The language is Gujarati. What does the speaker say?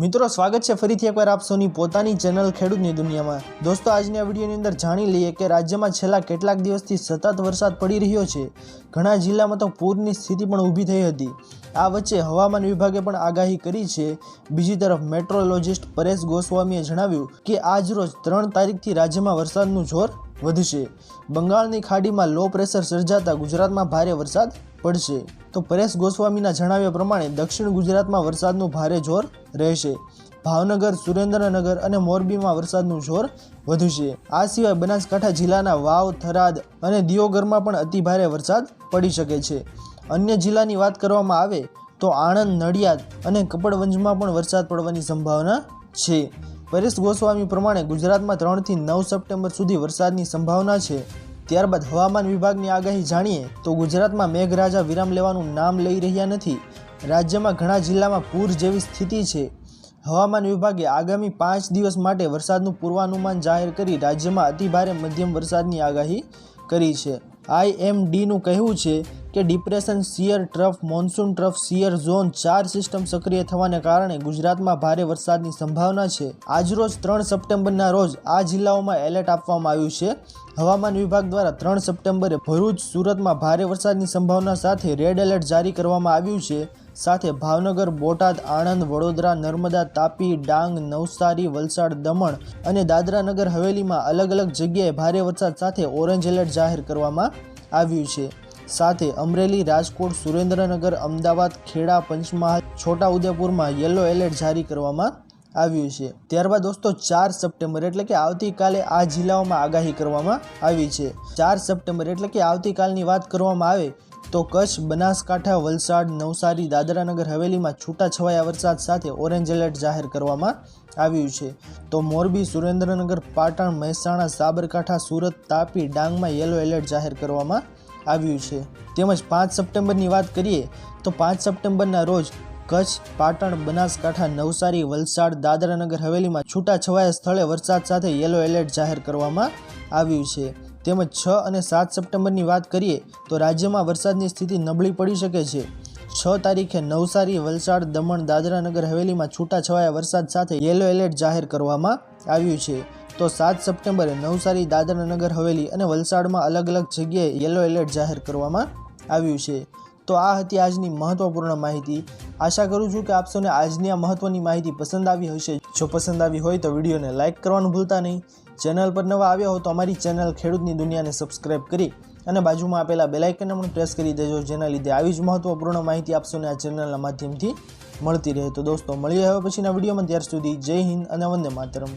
મિત્રો, સ્વાગત છે ફરીથી એકવાર આપ સૌની પોતાની ચેનલ ખેડૂતની દુનિયામાં. દોસ્તો, આજની આ વિડીયોની અંદર જાણી લઈએ કે રાજ્યમાં છેલ્લા કેટલાક દિવસથી સતત વરસાદ પડી રહ્યો છે. ઘણા જિલ્લામાં તો પૂરની સ્થિતિ પણ ઊભી થઈ હતી. આ વચ્ચે હવામાન વિભાગે પણ આગાહી કરી છે. બીજી તરફ, મેટ્રોલોજિસ્ટ પરેશ ગોસ્વામીએ જણાવ્યું કે, આજરોજ ત્રણ તારીખથી રાજ્યમાં વરસાદનું જોર વધશે. બંગાળની ખાડીમાં લો પ્રેશર સર્જાતા ગુજરાતમાં ભારે વરસાદ પડશે. તો પરેશ ગોસ્વામીના જણાવ્યા પ્રમાણે દક્ષિણ ગુજરાતમાં વરસાદનું ભારે જોર રહેશે. ભાવનગર, સુરેન્દ્રનગર અને મોરબીમાં વરસાદનું જોર વધશે. આ સિવાય બનાસકાંઠા જિલ્લાના વાવ, થરાદ અને દિયોગરમાં પણ અતિભારે વરસાદ પડી શકે છે. અન્ય જિલ્લાની વાત કરવામાં આવે તો આણંદ, નડિયાદ અને કપડવંજમાં પણ વરસાદ પડવાની સંભાવના છે. પરેશ ગોસ્વામી પ્રમાણે ગુજરાતમાં ત્રણથી નવ સપ્ટેમ્બર સુધી વરસાદની સંભાવના છે. ત્યારબાદ હવામાન વિભાગની આગાહી જાણીએ તો ગુજરાતમાં મેઘરાજા વિરામ લેવાનું નામ લઈ રહ્યા નથી. રાજ્યમાં ઘણા જિલ્લામાં પૂર જેવી સ્થિતિ છે. હવામાન વિભાગે આગામી પાંચ દિવસ માટે વરસાદનું પૂર્વાનુમાન જાહેર કરી રાજ્યમાં અતિભારે મધ્યમ વરસાદની આગાહી કરી છે. આઈએમડીનું કહેવું છે કે depression shear trough, monsoon trough shear zone ચાર સિસ્ટમ સક્રિય થવાને કારણે ગુજરાતમાં ભારે વરસાદની સંભાવના છે. આજરોજ ત્રણ સપ્ટેમ્બરના રોજ આ જિલ્લાઓમાં એલર્ટ આપવામાં આવ્યું છે. હવામાન વિભાગ દ્વારા ત્રણ સપ્ટેમ્બરે ભરૂચ, સુરતમાં ભારે વરસાદની સંભાવના સાથે રેડ એલર્ટ જારી કરવામાં આવ્યું છે. સાથે ભાવનગર, બોટાદ, આણંદ, વડોદરા, નર્મદા, તાપી, ડાંગ, નવસારી, વલસાડ, દમણ અને દાદરા નગર હવેલીમાં અલગ અલગ જગ્યાએ ભારે વરસાદ સાથે ઓરેન્જ એલર્ટ જાહેર કરવામાં આવ્યું છે. સાથે અમરેલી રાજકોટ, સુરેન્દ્રનગર, અમદાવાદ, ખેડા, પંચમહાલ છોટા ઉદેપુરમાં યલો એલર્ટ જારી કરવામાં આવ્યું છે. ત્યારબાદ દોસ્તો, ચાર સપ્ટેમ્બર એટલે કે આવતીકાલે આ જિલ્લાઓમાં આગાહી કરવામાં આવી છે. ચાર સપ્ટેમ્બર એટલે કે આવતીકાલની વાત કરવામાં આવે તો કચ્છ, બનાસકાંઠા, વલસાડ, નવસારી, દાદરાનગર, હવેલીમાં છૂટાછવાયા વરસાદ સાથે ઓરેન્જ એલર્ટ જાહેર કરવામાં આવ્યું છે. તો મોરબી, સુરેન્દ્રનગર, પાટણ, મહેસાણા, સાબરકાંઠા, સુરત, તાપી, ડાંગમાં યલો એલર્ટ જાહેર કરવામાં આવ્યું છે. તેમજ પાંચ સપ્ટેમ્બરની વાત કરીએ, તો પાંચ સપ્ટેમ્બરના રોજ કચ્છ, પાટણ, બનાસકાંઠા, નવસારી, વલસાડ, દાદરાનગર, હવેલીમાં છૂટાછવાયા સ્થળે વરસાદ સાથે યલો એલર્ટ જાહેર કરવામાં આવ્યું છે. તેમજ છ અને સાત સપ્ટેમ્બરની વાત કરીએ, તો રાજ્યમાં વરસાદની સ્થિતિ નબળી પડી શકે છે. છ તારીખે નવસારી, વલસાડ, દમણ, દાદરાનગર, હવેલીમાં છૂટાછવાયા વરસાદ સાથે યલો એલર્ટ જાહેર કરવામાં આવ્યું છે. તો સાત સપ્ટેમ્બરે નવસારી દાદરાનગર હવેલી અને વલસાડમાં અલગ અલગ જગ્યાએ યલો એલર્ટ જાહેર કરવામાં આવ્યું છે. તો આ હતી આજની મહત્વપૂર્ણ માહિતી. આશા કરું છું કે આપ આજની આ મહત્વની માહિતી પસંદ આવી હશે. જો પસંદ આવી હોય તો વિડીયોને લાઇક કરવાનું ભૂલતા નહીં. ચેનલ પર નવા આવ્યા હો તો અમારી ચેનલ ખેડૂતની દુનિયાને સબસ્ક્રાઇબ કરી અને બાજુમાં આપેલા બેલાઇકનને પણ પ્રેસ કરી દેજો, જેના લીધે આવી જ મહત્વપૂર્ણ માહિતી આપશોને આ ચેનલના માધ્યમથી મળતી રહે. તો દોસ્તો, મળીએ હવે પછીના વિડીયોમાં. ત્યાર સુધી જય હિન્દ અને વંદે માતરમ.